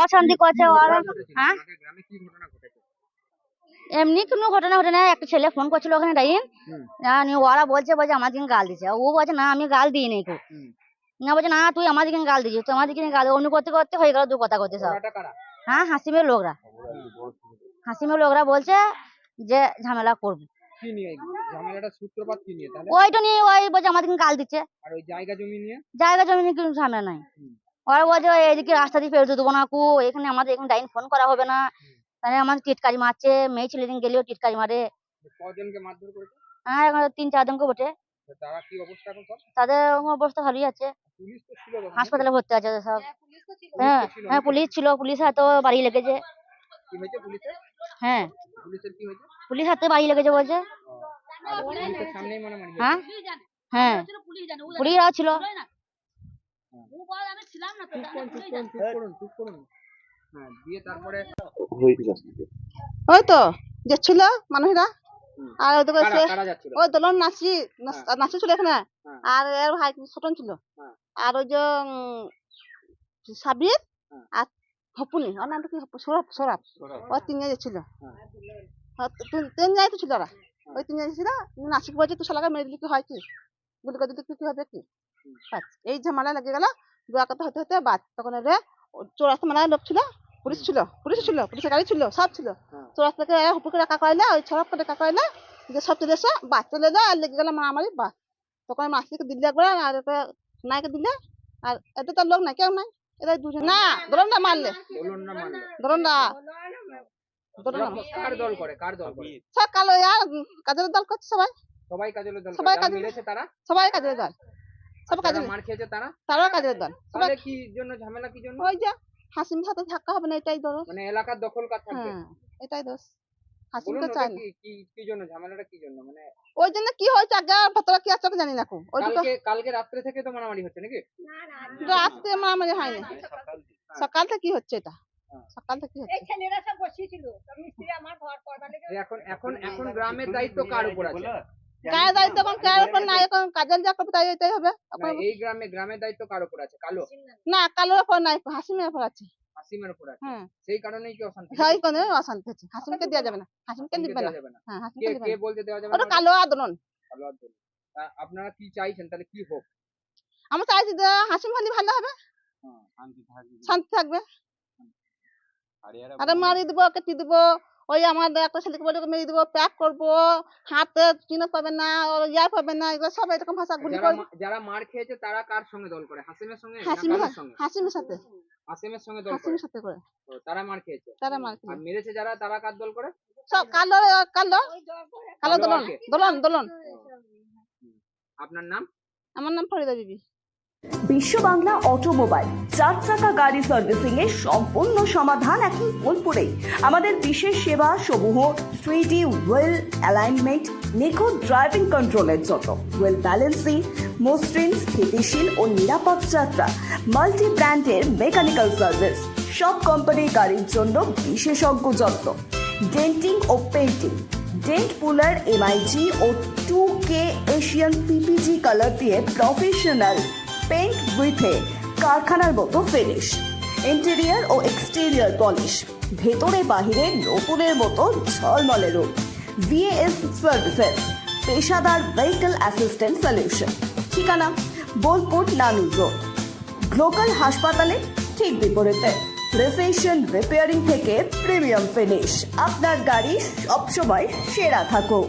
অশান্তি করছে হ্যাঁ? এমনি কোনো ঘটনা ঘটে না একটা ছেলে ফোন করছিল ওখানে ডাইন জানি ওরা বলছে বলছে আমার দিকে গাল দিছে ও বলছে না আমি গাল দিই নাই না বলছে না তুই আমার দিকে গাল দিছিস তুই আমার দিকে গাল অন্য করতে করতে হয়ে গেল দু কথা করছে সব। হ্যাঁ হাসিমের লোকরা। হাসিমের লোকরা বলছে যে ঝামেলা করব। ওইটা নিয়ে ওই বলছে আমার দিকে গাল দিচ্ছে। জায়গা জমি নিয়ে? জায়গা জমি নিয়ে কোনো ঝামেলা নাই। ওরা বলছে এদিকে রাস্তা দিয়ে ফেরত দেবো না কু এখানে আমাদের এখানে ডাইন ফোন করা হবে না। তাহলে আমাদের টিটকারি মারছে মেয়ে ছেলে দিন গেলেও টিটকারি মারে। হ্যাঁ এখন তিন চারজনকে বটে। তাদের অবস্থা ভালোই আছে। হাসপাতালে ভর্তি আছে সব। হ্যাঁ হ্যাঁ পুলিশ ছিল পুলিশ হাতে বাড়ি লেগেছে। হ্যাঁ। পুলিশের কি হয়েছে? পুলিশ হাতে বাড়ি লেগেছে বলছে। মানে হ্যাঁ হ্যাঁ পুলিশরাও ছিল। হ্যাঁ। দিয়ে তারপরে ওই তো যাচ্ছিল মানুষরা। আর ওই দোলন নাচি নাচি ছিল এখানে। হ্যাঁ। আর এর ভাই ছোটন ছিল। হ্যাঁ। আর ওই যে সাবির হ্যাঁ। আর হপুনি ওর নামটা কি সৌরভ সৌরভ। ও তিনজন যাচ্ছিল। হ্যাঁ। হ্যাঁ, তো তিন- যাই তো ছিল ওরা। ওই তিন যাই ছিল নাচিক বলছে তুই শালাকে মেরে দিলি কি হয় কি? গুলি করে দিলি কি হবে কি? বাস, এই ঝামেলা লেগে গেল। দোয়া কথা হতে হতে বাদ তখন রে চৌরাস্তা মানে লোক ছিল পুলিশ ছিল পুলিশ ছিল পুলিশের গাড়ি ছিল সব ছিল। হ্যাঁ। চৌরাস্তা থেকে হুপুকে রাখা করাইলে ওই করে করাইলে যে সব চলে এসে বাস চলে যায় আর লেগে গেল মারামারি বাস। তখন মাসিকে দিলে একবার আর নাইকে দিলে আর এতে তো লোক নাই কেউ নাই। এরা দুজন না ধরুন না মারলে। ধরুন না সব কালো আর কাজের দল করছে সবাই। সবাই কাজের দল সবাই কাজের দল। সব যারা কাজের মার খেয়েছে তারা? তারাও কাজের দল। তাহলে কি জন্য ঝামেলা কি জন্য? ওই যে হাসিমের সাথে ধাক্কা হবে না এটাই দোষ। মানে এলাকার দখল থাকবে। হ্যাঁ এটাই দোষ। বলুন হাসিমকে ওটা না। কি কি কি জন্য ঝামেলাটা কি জন্য? মানে ওই জন্য কি হয়েছে আগে ভেতরে কি আছে জানি না খুব। কালকে কালকে রাত্রে থেকে তো মারামারি হচ্ছে নাকি? রাত্রে মারামারি হয়নি। সকাল থেকে। কি হচ্ছে এটা। হ্যাঁ। সকাল থেকে কি হচ্ছে যে এখন এখন এখন গ্রামের দায়িত্ব কার উপর আছে? কার দায়িত্ব এখন? কার উপর না এখন কাজল যা করবে তাই এটাই হবে? এই গ্রামে গ্রামের দায়িত্ব কার উপর আছে? কালো? না। কালোর উপর নাই হাসিমের উপর আছে। হাসিমের উপর আছে? হ্যাঁ। সেই কারণেই কি অশান্তি? সেই কোনো অশান্তি হচ্ছে। হাসিমকে দেওয়া যাবে না। হাসিমকে দিবে না। হ্যাঁ হাসিমকে কে বলতে দেওয়া যাবে ওটা না? কালো আন্দোলন। কালো আব্দুল আপনারা কি চাইছেন? তাহলে কি হোক? আমরা চাইছি যে হাসিম হলে ভালো হবে। শান্তি থাকবে। আরে মারি দিব কেটে দিব। ওই আমার একটা ছেলেকে বলে মেরে দিব প্যাক করব হাতে চিনো পাবে না ইয়া পাবে না এগুলো সব এরকম ভাষা গুলি করবে যারা মার খেয়েছে তারা কার সঙ্গে দল করে? হাসিমের সঙ্গে হাসিমের সঙ্গে? হাসিমের সাথে। হাসিমের সঙ্গে দল হাসিমের সাথে করে। তারা মার খেয়েছে? তারা মার খেয়েছে। আর মেরেছে যারা তারা কার দল করে? সব কালো কালো। কালো দোলন। দোলন দোলন। আপনার নাম? আমার নাম ফরিদা বিবি। বিশ্ব বাংলা অটোমোবাইল, চার চাকা গাড়ি সার্ভিসিং এর সম্পূর্ণ সমাধান এখন বোলপুরেই আমাদের বিশেষ সেবা সমূহ থ্রি ডি ওয়েল অ্যালাইনমেন্ট নিখুঁত ড্রাইভিং কন্ট্রোলের জন্য। ওয়েল ব্যালেন্সিং মসৃণ, স্থিতিশীল ও নিরাপদ যাত্রা মাল্টি ব্র্যান্ডের মেকানিক্যাল সার্ভিস সব কোম্পানির গাড়ির জন্য বিশেষজ্ঞ যত্ন। ডেন্টিং ও পেন্টিং ডেন্ট পুলার এমআইজি ও two K Asian PPG colour দিয়ে প্রফেশনাল পেন্ট উইথে কারখানার মতো ফিনিশ ইন্টেরিয়ার ও এক্সটেরিয়ার পলিশ ভেতরে বাহিরে নতুনের মতো ঝলমলে রূপ ভিএএস সার্ভিসেস পেশাদার ভেহিকল অ্যাসিস্ট্যান্ট সলিউশন ঠিকানা, বোলপুর নানুর রোড গ্লোকাল হাসপাতালে ঠিক বিপরীতে। রিসেশন রিপেয়ারিং থেকে প্রিমিয়াম ফিনিশ আপনার গাড়ি সবসময় সেরা থাকুক।